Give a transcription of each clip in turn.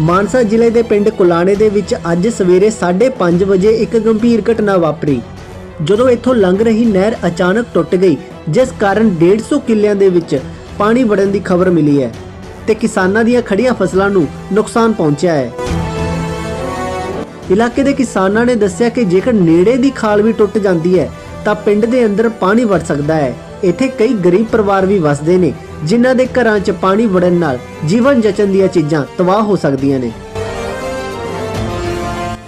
ਮਾਨਸਾ ਜ਼ਿਲ੍ਹੇ ਦੇ ਪਿੰਡ ਕੁਲਾਣੇ ਦੇ ਵਿੱਚ ਅੱਜ ਸਵੇਰੇ 5:30 ਵਜੇ ਇੱਕ ਗੰਭੀਰ ਘਟਨਾ ਵਾਪਰੀ। ਜਦੋਂ ਇੱਥੋਂ ਲੰਘ ਰਹੀ ਨਹਿਰ ਅਚਾਨਕ ਟੁੱਟ ਗਈ, ਜਿਸ ਕਾਰਨ 150 ਕਿੱਲਿਆਂ ਦੇ ਵਿੱਚ ਪਾਣੀ ਵੜਨ ਦੀ ਖਬਰ ਮਿਲੀ ਹੈ ਤੇ ਕਿਸਾਨਾਂ ਦੀਆਂ ਖੜੀਆਂ ਫਸਲਾਂ ਨੂੰ ਨੁਕਸਾਨ ਪਹੁੰਚਿਆ ਹੈ। ਇਲਾਕੇ ਦੇ ਕਿਸਾਨਾਂ ਨੇ ਦੱਸਿਆ ਕਿ ਜੇਕਰ ਨੇੜੇ ਦੀ ਖਾਲ ਵੀ ਟੁੱਟ ਜਾਂਦੀ ਹੈ, ਤਾਂ ਪਿੰਡ ਦੇ ਅੰਦਰ ਪਾਣੀ ਵੜ ਸਕਦਾ ਹੈ। ਇੱਥੇ ਕਈ ਗਰੀਬ ਪਰਿਵਾਰ ਵੀ ਵਸਦੇ ਨੇ, ਜਿਨ੍ਹਾਂ ਦੇ ਘਰਾਂ 'ਚ ਪਾਣੀ ਵੜਨ ਨਾਲ ਜੀਵਨ ਜਚਨ ਦੀਆਂ ਚੀਜ਼ਾਂ ਤਬਾਹ ਹੋ ਸਕਦੀਆਂ ਨੇ।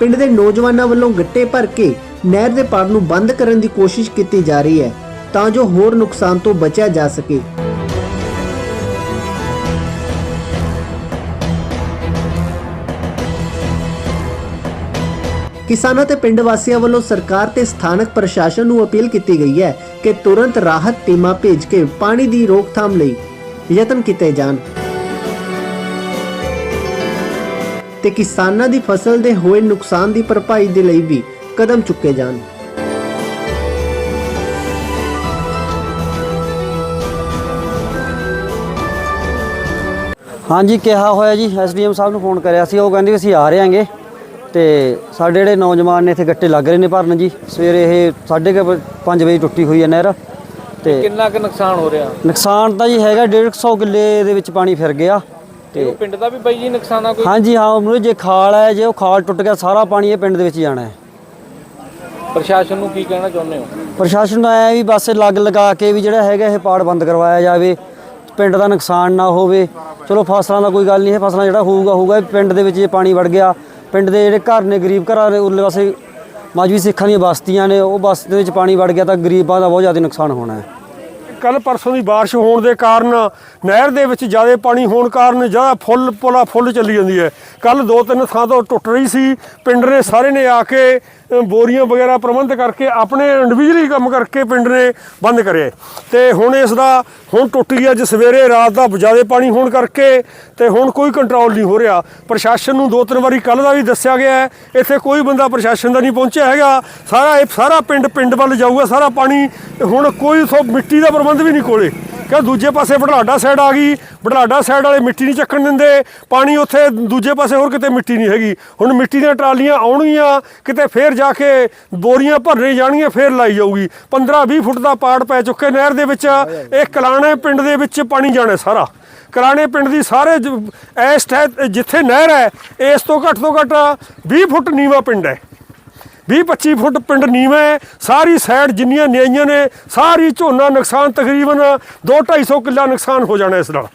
ਪਿੰਡ ਦੇ ਨੌਜਵਾਨਾਂ ਵੱਲੋਂ ਗੱਟੇ ਭਰ ਕੇ ਨਹਿਰ ਦੇ ਪਾੜ ਨੂੰ ਬੰਦ ਕਰਨ ਦੀ ਕੋਸ਼ਿਸ਼ ਕੀਤੀ ਜਾ ਰਹੀ ਹੈ, ਤਾਂ ਜੋ ਹੋਰ ਨੁਕਸਾਨ ਤੋਂ ਬਚਿਆ ਜਾ ਸਕੇ। ਕਿਸਾਨਾਂ ਤੇ ਪਿੰਡ ਵਾਸੀਆਂ ਵੱਲੋਂ ਸਰਕਾਰ ਤੇ ਸਥਾਨਕ ਪ੍ਰਸ਼ਾਸਨ ਨੂੰ ਅਪੀਲ ਕੀਤੀ ਗਈ ਹੈ ਕਿ ਤੁਰੰਤ ਰਾਹਤ ਟੀਮਾਂ ਭੇਜ ਕੇ ਪਾਣੀ ਦੀ ਰੋਕਥਾਮ ਲਈ ਯਤਨ ਕੀਤੇ ਜਾਣ। ਤੇ ਕਿਸਾਨਾਂ ਦੀ ਫਸਲ ਦੇ ਹੋਏ ਨੁਕਸਾਨ ਦੀ ਭਰਪਾਈ ਦੇ ਲਈ ਵੀ ਕਦਮ ਚੁੱਕੇ ਜਾਣ। ਹਾਂਜੀ, ਕਿਹਾ ਹੋਇਆ ਜੀ, ਐਸਡੀਐਮ ਸਾਹਿਬ ਨੂੰ ਫੋਨ ਕਰਿਆ ਸੀ, ਉਹ ਕਹਿੰਦੇ ਅਸੀਂ ਆ ਰਹੇ ਹਾਂਗੇ। ਤੇ ਸਾਡੇ ਜਿਹੜੇ ਨੌਜਵਾਨ ਨੇ ਇੱਥੇ ਗੱਟੇ ਲੱਗ ਰਹੇ ਨੇ ਭਰਨ ਜੀ ਸਵੇਰੇ ਇਹ 5:30 ਵਜੇ ਟੁੱਟੀ ਹੋਈ ਹੈ ਨਹਿਰ ਤੇ ਕਿੰਨਾ ਕੁ ਨੁਕਸਾਨ ਹੋ ਰਿਹਾ? ਨੁਕਸਾਨ ਤਾਂ ਜੀ ਹੈਗਾ 150 ਕਿੱਲੇ ਦੇ ਵਿੱਚ ਪਾਣੀ ਫਿਰ ਗਿਆ ਤੇ ਪਿੰਡ ਦਾ ਵੀ ਬਾਈ ਜੀ ਨੁਕਸਾਨ ਆ ਕੋਈ? ਹਾਂਜੀ ਹਾਂ ਉਹਨੂੰ ਜੇ ਖਾਲ ਹੈ ਜੇ ਉਹ ਖਾਲ ਟੁੱਟ ਗਿਆ ਸਾਰਾ ਪਾਣੀ ਇਹ ਪਿੰਡ ਦੇ ਵਿੱਚ ਜਾਣਾ ਹੈ। ਪ੍ਰਸ਼ਾਸਨ ਨੂੰ ਕੀ ਕਹਿਣਾ ਚਾਹੁੰਦੇ ਹੋ? ਪ੍ਰਸ਼ਾਸਨ ਦਾ ਐ ਵੀ ਬਸ ਲੱਗ ਲਗਾ ਕੇ ਵੀ ਜਿਹੜਾ ਹੈਗਾ ਇਹ ਪਾੜ ਬੰਦ ਕਰਵਾਇਆ ਜਾਵੇ ਪਿੰਡ ਦਾ ਨੁਕਸਾਨ ਨਾ ਹੋਵੇ। ਚਲੋ ਫਸਲਾਂ ਦਾ ਕੋਈ ਗੱਲ ਨਹੀਂ ਹੈ ਫਸਲਾਂ ਜਿਹੜਾ ਹੋਊਗਾ ਹੋਊਗਾ ਪਿੰਡ ਦੇ ਵਿੱਚ ਜੇ ਪਾਣੀ ਵੜ ਗਿਆ ਪਿੰਡ ਦੇ ਜਿਹੜੇ ਘਰ ਨੇ ਗਰੀਬ ਘਰਾਂ ਦੇ, ਉਰਲੇ ਪਾਸੇ ਮਾਜਵੀ ਸਿੱਖਾਂ ਦੀਆਂ ਬਸਤੀਆਂ ਨੇ, ਉਹ ਬਸਤੀ ਦੇ ਵਿੱਚ ਪਾਣੀ ਵੜ ਗਿਆ ਤਾਂ ਗਰੀਬਾਂ ਦਾ ਬਹੁਤ ਜ਼ਿਆਦਾ ਨੁਕਸਾਨ ਹੋਣਾ ਹੈ। ਕੱਲ ਪਰਸੋਂ ਦੀ ਬਾਰਿਸ਼ ਹੋਣ ਦੇ ਕਾਰਨ ਨਹਿਰ ਦੇ ਵਿੱਚ ਜ਼ਿਆਦਾ ਪਾਣੀ ਹੋਣ ਕਾਰਨ ਜ਼ਿਆਦਾ ਫੁੱਲ ਪੁਲਾ ਫੁੱਲ ਚੱਲੀ ਜਾਂਦੀ ਹੈ। ਕੱਲ ਦੋ ਤਿੰਨ ਥਾਂ ਤੋਂ ਟੁੱਟ ਰਹੀ ਸੀ। ਪਿੰਡ ਨੇ ਸਾਰੇ ਨੇ ਆ ਕੇ ਬੋਰੀਆਂ ਵਗੈਰਾ ਪ੍ਰਬੰਧ ਕਰਕੇ ਆਪਣੇ ਇੰਡੀਵਿਜੂਅਲੀ ਕੰਮ ਕਰਕੇ ਪਿੰਡ ਨੇ ਬੰਦ ਕਰੇ ਤੇ ਹੁਣ ਇਸ ਦਾ, ਹੁਣ ਟੁੱਟ ਗਈ ਅੱਜ ਸਵੇਰੇ, ਰਾਤ ਦਾ ਜ਼ਿਆਦਾ ਪਾਣੀ ਹੋਣ ਕਰਕੇ ਤੇ ਹੁਣ ਕੋਈ ਕੰਟਰੋਲ ਨਹੀਂ ਹੋ ਰਿਹਾ। ਪ੍ਰਸ਼ਾਸਨ ਨੂੰ ਦੋ ਤਿੰਨ ਵਾਰੀ ਕੱਲ ਦਾ ਵੀ ਦੱਸਿਆ ਗਿਆ ਹੈ। ਇੱਥੇ ਕੋਈ ਬੰਦਾ ਪ੍ਰਸ਼ਾਸਨ ਦਾ ਨਹੀਂ ਪਹੁੰਚਿਆ ਹੈਗਾ। ਸਾਰਾ ਇਹ ਸਾਰਾ ਪਿੰਡ ਪਿੰਡ ਵੱਲ ਜਾਊਗਾ, ਸਾਰਾ ਪਾਣੀ ਹੁਣ ਕੋਈ ਸੋ ਮਿੱਟੀ ਦਾ ਪ੍ਰਬੰਧ ਵੀ ਨਹੀਂ ਕੋਲੇ। ਕਿ ਦੂਜੇ ਪਾਸੇ ਬੜਲਾਡਾ ਸਾਈਡ ਆ ਗਈ ਬੜਲਾਡਾ ਸਾਈਡ ਵਾਲੇ ਮਿੱਟੀ ਨਹੀਂ ਚੱਕਣ ਦਿੰਦੇ, ਪਾਣੀ ਉੱਥੇ ਦੂਜੇ ਪਾਸੇ ਹੋਰ ਕਿਤੇ ਮਿੱਟੀ ਨਹੀਂ ਹੈਗੀ। ਹੁਣ ਮਿੱਟੀ ਦੀਆਂ ਟਰਾਲੀਆਂ ਆਉਣਗੀਆਂ, ਕਿਤੇ ਫੇਰ ਜਾ ਕੇ ਬੋਰੀਆਂ ਭਰਨੇ ਜਾਣਗੀਆਂ, ਫੇਰ ਲਾਈ ਜਾਊਗੀ। 15 20 ਫੁੱਟ ਦਾ ਪਾੜ ਪੈ ਚੁੱਕੇ ਨਹਿਰ ਦੇ ਵਿੱਚ। ਇਹ ਕਲਾਣੇ ਪਿੰਡ ਦੇ ਵਿੱਚ ਪਾਣੀ ਜਾਣਾ ਸਾਰਾ। ਕਲਾਣੇ ਪਿੰਡ ਦੀ ਸਾਰੇ ਜ- ਇਸ ਟੈ- ਜਿੱਥੇ ਨਹਿਰ ਹੈ, ਇਸ ਤੋਂ ਘੱਟ ਤੋਂ ਘੱਟ 20 ਫੁੱਟ ਨੀਵਾ ਪਿੰਡ ਹੈ। 20-25 ਫੁੱਟ ਪਿੰਡ ਨੀਵਾਂ ਹੈ, ਸਾਰੀ ਸਾਈਡ ਜਿੰਨੀਆਂ ਨਿਆਈਆਂ ਨੇ, ਸਾਰੀ ਝੋਨਾ ਨੁਕਸਾਨ ਤਕਰੀਬਨ 2-250 ਕਿੱਲਾ ਨੁਕਸਾਨ ਹੋ ਜਾਣਾ ਇਸ ਨਾਲ।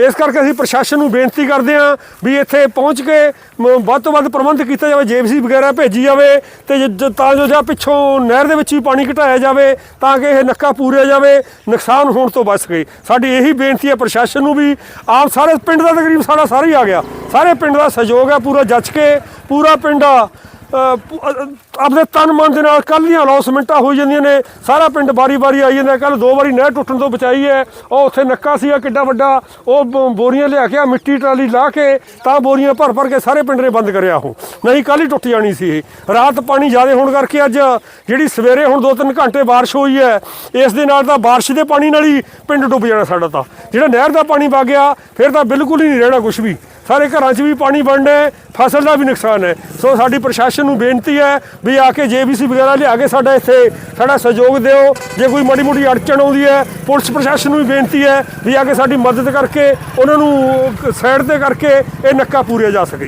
ਇਸ ਕਰਕੇ ਅਸੀਂ ਪ੍ਰਸ਼ਾਸਨ ਨੂੰ ਬੇਨਤੀ ਕਰਦੇ ਹਾਂ ਵੀ ਇੱਥੇ ਪਹੁੰਚ ਕੇ ਵੱਧ ਤੋਂ ਵੱਧ ਪ੍ਰਬੰਧ ਕੀਤਾ ਜਾਵੇ ਜੇਬੀਸੀ ਵਗੈਰਾ ਭੇਜੀ ਜਾਵੇ ਤੇ ਜ- ਤਾਂ ਜੋ ਜਾਂ ਪਿੱਛੋਂ ਨਹਿਰ ਦੇ ਵਿੱਚ ਵੀ ਪਾਣੀ ਘਟਾਇਆ ਜਾਵੇ ਤਾਂ ਕਿ ਇਹ ਨੱਕਾ ਪੂਰਿਆ ਜਾਵੇ, ਨੁਕਸਾਨ ਹੋਣ ਤੋਂ ਬਚ ਸਕੇ। ਸਾਡੀ ਇਹੀ ਬੇਨਤੀ ਹੈ ਪ੍ਰਸ਼ਾਸਨ ਨੂੰ ਵੀ ਆਪ ਸਾਰੇ ਪਿੰਡ ਦਾ ਤਕਰੀਬ ਸਾਡਾ ਸਾਰਾ ਹੀ ਆ ਗਿਆ। ਸਾਰੇ ਪਿੰਡ ਦਾ ਸਹਿਯੋਗ ਹੈ, ਪੂਰਾ ਜੱਜ ਕੇ, ਪੂਰਾ ਪਿੰਡ ਆਪਣੇ ਤਨ ਮਨ ਦੇ ਨਾਲ ਕੱਲ੍ਹ ਦੀਆਂ ਅਨਾਉਂਸਮੈਂਟਾਂ ਹੋਈ ਜਾਂਦੀਆਂ ਨੇ। ਸਾਰਾ ਪਿੰਡ ਬਾਰੀ-ਬਾਰੀ ਆਈ ਜਾਂਦਾ। ਕੱਲ ਦੋ ਵਾਰੀ ਨਹਿਰ ਟੁੱਟਣ ਤੋਂ ਬਚਾਈ ਹੈ। ਉਹ ਉੱਥੇ ਨੱਕਾ ਸੀਗਾ ਕਿੱਡਾ ਵੱਡਾ। ਉਹ ਬ- ਬੋਰੀਆਂ ਲਿਆ ਕੇ ਆ ਮਿੱਟੀ ਟਰਾਲੀ ਲਾ ਕੇ, ਤਾਂ ਬੋਰੀਆਂ ਭਰ-ਭਰ ਕੇ ਸਾਰੇ ਪਿੰਡ ਨੇ ਬੰਦ ਕਰਿਆ ਉਹ। ਨਹੀਂ ਕੱਲ ਹੀ ਟੁੱਟ ਜਾਣੀ ਸੀ ਇਹ। ਰਾਤ ਪਾਣੀ ਜ਼ਿਆਦਾ ਹੋਣ ਕਰਕੇ ਅੱਜ ਜਿਹੜੀ ਸਵੇਰੇ ਹੁਣ 2-3 ਘੰਟੇ ਬਾਰਿਸ਼ ਹੋਈ ਹੈ, ਇਸ ਦੇ ਨਾਲ ਤਾਂ ਬਾਰਿਸ਼ ਦੇ ਪਾਣੀ ਨਾਲ ਹੀ ਪਿੰਡ ਡੁੱਬ ਜਾਣਾ ਸਾਡਾ ਤਾਂ। ਜਿਹੜਾ ਨਹਿਰ ਦਾ ਪਾਣੀ ਵਗ ਗਿਆ, ਫਿਰ ਤਾਂ ਬਿਲਕੁਲ ਹੀ ਨਹੀਂ ਰਹਿਣਾ ਕੁਝ ਵੀ। ਸਾਰੇ ਘਰਾਂ 'ਚ ਵੀ ਪਾਣੀ ਬਣਨਾ ਫਸਲ ਦਾ ਵੀ ਨੁਕਸਾਨ ਹੈ। ਸੋ ਸਾਡੀ ਪ੍ਰਸ਼ਾਸਨ ਨੂੰ ਬੇਨਤੀ ਹੈ ਵੀ ਆ ਕੇ ਜੇਬੀਸੀ ਵਗੈਰਾ ਲਿਆ ਕੇ ਸਾਡਾ ਇੱਥੇ ਸਾਡਾ ਸਹਿਯੋਗ ਦਿਓ। ਜੇ ਕੋਈ ਮਾੜੀ ਮੋਟੀ ਅੜਚਣ ਆਉਂਦੀ ਹੈ, ਪੁਲਿਸ ਪ੍ਰਸ਼ਾਸਨ ਨੂੰ ਵੀ ਬੇਨਤੀ ਹੈ ਵੀ ਆ ਕੇ ਸਾਡੀ ਮਦਦ ਕਰਕੇ, ਉਹਨਾਂ ਨੂੰ ਸਾਈਡ ਤੇ ਕਰਕੇ ਇਹ ਨੱਕਾ ਪੂਰਿਆ ਜਾ ਸਕੇ।